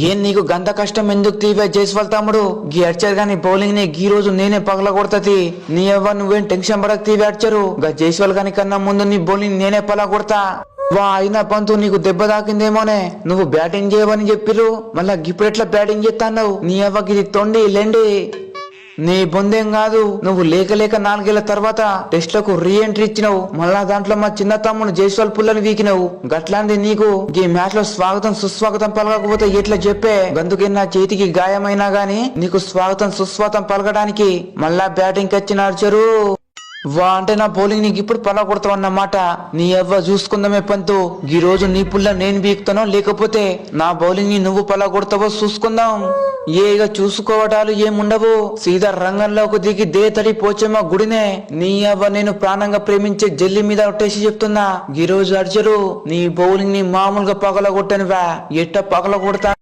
ఏం నీకు గంత కష్టం ఎందుకు తీవే జైస్వాల్ తమ్ముడు? గీ అడ్చారు గాని బౌలింగ్ని గీ రోజు నేనే పగల కొడతది నీ అవ్వ నువ్వేం టెన్షన్ పడక తీవే అడ్చారు గా జైస్వాల్ గాని కన్నా ముందు నీ బౌలింగ్ నేనే పగల కొడతా వా అయినా పంతు నీకు దెబ్బ తాకిందేమోనే. నువ్వు బ్యాటింగ్ చేయవని చెప్పిరు మళ్ళా ఇప్పుడు ఎట్లా బ్యాటింగ్ చేస్తావు నీ అవ్వకి ఇది తొండి లెండి. నీ బొందేం కాదు నువ్వు లేక లేక నాలుగేళ్ళ తర్వాత టెస్ట్లకు రీ ఎంట్రీ ఇచ్చినావు. మళ్ళా దాంట్లో మా చిన్న తమ్ముడు జైస్వాల్ పుల్లని వీకినావు. గట్లాంటి నీకు. ఈ మ్యాచ్లో స్వాగతం సుస్వాగతం పలకకపోతే ఎట్లా చెప్పే? గందుకే నా చేతికి గాయమైనా గాని నీకు స్వాగతం సుస్వాగతం పలకడానికి మళ్ళా బ్యాటింగ్ వచ్చిన అర్చరు వా అంటే నా బౌలింగ్ నీకు ఇప్పుడు పలా కొడతావు అన్నమాట నీ అవ్వ చూసుకుందామే పంతు. ఈ రోజు నీ పుల్ల నేను బీక్తానో లేకపోతే నా బౌలింగ్ని నువ్వు పలా కొడతావో చూసుకుందాం. ఏగా చూసుకోవటాలు ఏముండవు. సీదా రంగంలోకి దిగి దే తడి పోచేమా గుడినే. నీ అవ్వ నేను ప్రాణంగా ప్రేమించే జల్లి మీద ఒట్టేసి చెప్తున్నా. ఈ రోజు అర్జరు నీ బౌలింగ్ని మామూలుగా పగల కొట్టనివా ఎట్ట పగల కొడతా